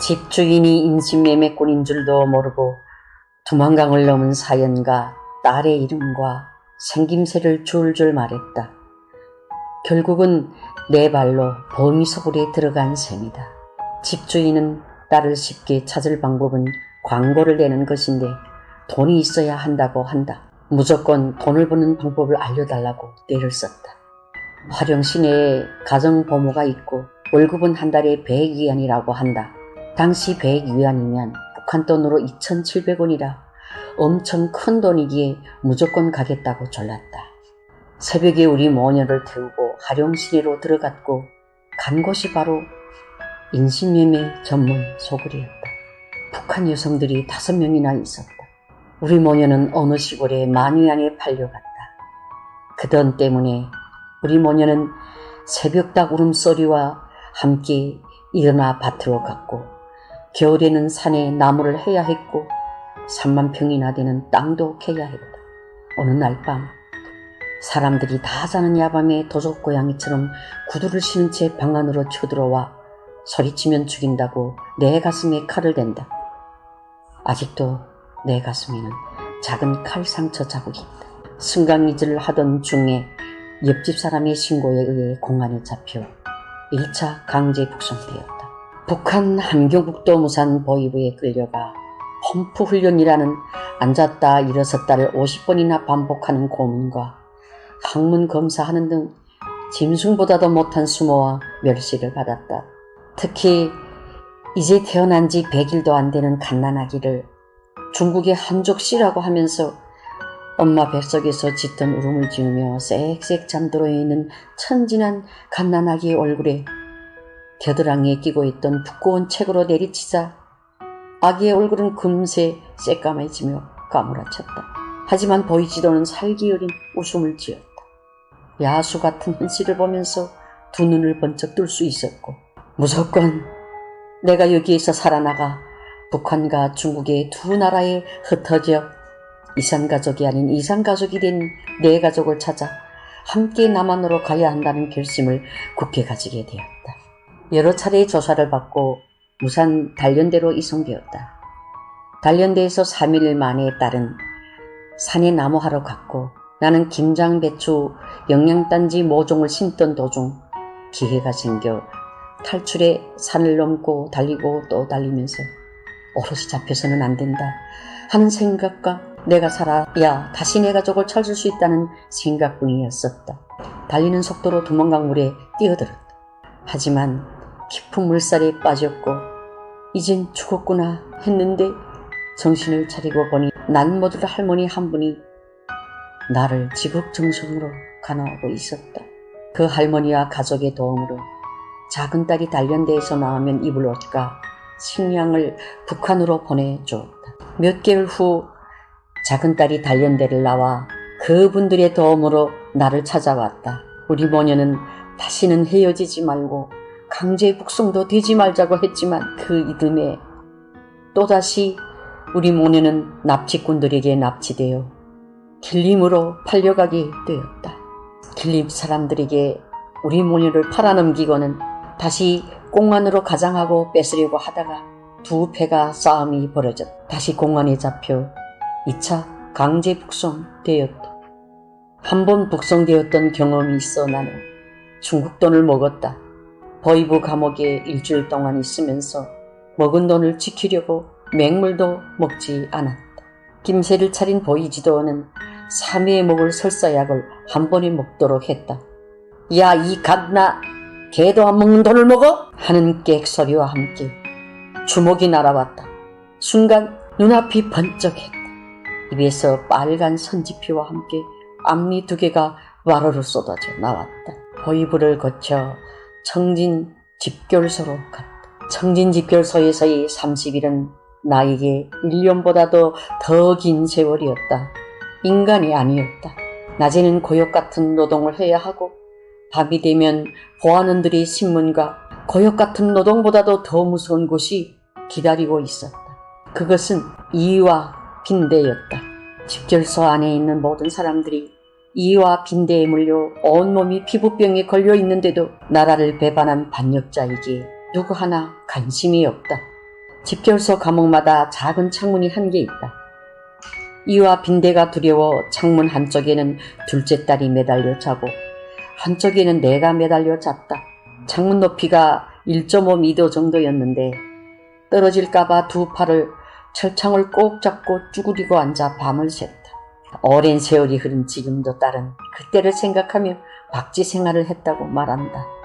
집주인이 인신매매꾼인 줄도 모르고 두만강을 넘은 사연과 딸의 이름과 생김새를 줄줄 말했다. 결국은 내 발로 범위서울에 들어간 셈이다. 집주인은 딸을 쉽게 찾을 방법은 광고를 내는 것인데 돈이 있어야 한다고 한다. 무조건 돈을 버는 방법을 알려달라고 떼를 썼다. 화령 시내에 가정보모가 있고 월급은 한 달에 100위안이라고 한다. 당시 100위안이면 북한 돈으로 2,700원이라 엄청 큰 돈이기에 무조건 가겠다고 졸랐다. 새벽에 우리 모녀를 태우고 하령 시내로 들어갔고 간 곳이 바로 인신매매 전문 소굴이었다. 북한 여성들이 다섯 명이나 있었다. 우리 모녀는 어느 시골에 만위안에 팔려갔다. 그 돈 때문에 우리 모녀는 새벽닭 울음소리와 함께 일어나 밭으로 갔고 겨울에는 산에 나무를 해야 했고 3만 평이나 되는 땅도 캐야 했다. 어느 날 밤 사람들이 다 자는 야밤에 도적 고양이처럼 구두를 신은 채 방 안으로 쳐들어와 소리치면 죽인다고 내 가슴에 칼을 댄다. 아직도 내 가슴에는 작은 칼 상처 자국이 있다. 승강이질을 하던 중에 옆집 사람의 신고에 의해 공안에 잡혀 1차 강제 북송되었다. 북한 함경북도 무산 보위부에 끌려가 펌프 훈련이라는 앉았다 일어섰다를 50번이나 반복하는 고문과 학문 검사하는 등 짐승보다도 못한 수모와 멸시를 받았다. 특히 이제 태어난 지 100일도 안 되는 갓난아기를 중국의 한족씨라고 하면서 엄마 뱃속에서 짙은 울음을 지으며 쌕쌕 잠들어 있는 천진한 갓난아기의 얼굴에 겨드랑이에 끼고 있던 두꺼운 책으로 내리치자 아기의 얼굴은 금세 새까매지며 까무라쳤다. 하지만 보이지도 않은 살기 어린 웃음을 지었다. 야수 같은 현실을 보면서 두 눈을 번쩍 뜰 수 있었고 무조건 내가 여기에서 살아나가 북한과 중국의 두 나라에 흩어져 이산가족이 아닌 이산가족이 된 내 가족을 찾아 함께 남한으로 가야 한다는 결심을 굳게 가지게 되었다. 여러 차례 조사를 받고 무산 단련대로 이송되었다. 단련대에서 3일 만에 딸은 산에 나무하러 갔고 나는 김장, 배추, 영양단지 모종을 심던 도중 기회가 생겨 탈출해 산을 넘고 달리고 또 달리면서 오롯이 잡혀서는 안 된다 하는 생각과 내가 살아야 다시 내 가족을 찾을 수 있다는 생각뿐이었었다. 달리는 속도로 두만강물에 뛰어들었다. 하지만 깊은 물살에 빠졌고 이젠 죽었구나 했는데 정신을 차리고 보니 난 모들 할머니 한 분이 나를 지극정성으로 간호하고 있었다. 그 할머니와 가족의 도움으로 작은 딸이 단련대에서 나오면 입을 옷과 식량을 북한으로 보내주었다. 몇 개월 후 작은 딸이 단련대를 나와 그분들의 도움으로 나를 찾아왔다. 우리 모녀는 다시는 헤어지지 말고 강제 북송도 되지 말자고 했지만 그 이듬해 또다시 우리 모녀는 납치꾼들에게 납치되어 길림으로 팔려가게 되었다. 길림 사람들에게 우리 모녀를 팔아넘기고는 다시 공안으로 가장하고 뺏으려고 하다가 두 패가 싸움이 벌어졌다. 다시 공안에 잡혀 2차 강제 북송되었다. 한 번 북송되었던 경험이 있어 나는 중국 돈을 먹었다. 보이부 감옥에 일주일 동안 있으면서 먹은 돈을 지키려고 맹물도 먹지 않았다. 김새를 차린 보이지도는 3회에 먹을 설사약을 한 번에 먹도록 했다. 야, 이 갓나, 개도 안 먹는 돈을 먹어? 하는 객소리와 함께 주먹이 날아왔다. 순간 눈앞이 번쩍했다. 입에서 빨간 선지피와 함께 앞니 두 개가 와르르 쏟아져 나왔다. 보이부를 거쳐 청진 집결소로 갔다. 청진 집결소에서의 30일은 나에게 1년보다도 더 긴 세월이었다. 인간이 아니었다. 낮에는 고역 같은 노동을 해야 하고 밤이 되면 보안원들의 신문과 고역 같은 노동보다도 더 무서운 곳이 기다리고 있었다. 그것은 이와 빈대였다. 집결소 안에 있는 모든 사람들이 이와 빈대에 물려 온몸이 피부병에 걸려 있는데도 나라를 배반한 반역자에게 누구 하나 관심이 없다. 집결소 감옥마다 작은 창문이 한 개 있다. 이와 빈대가 두려워 창문 한쪽에는 둘째 딸이 매달려 자고 한쪽에는 내가 매달려 잤다. 창문 높이가 1.5m 정도였는데 떨어질까봐 두 팔을 철창을 꼭 잡고 쭈그리고 앉아 밤을 샜다. 오랜 세월이 흐른 지금도 딸은 그때를 생각하며 박쥐 생활을 했다고 말한다.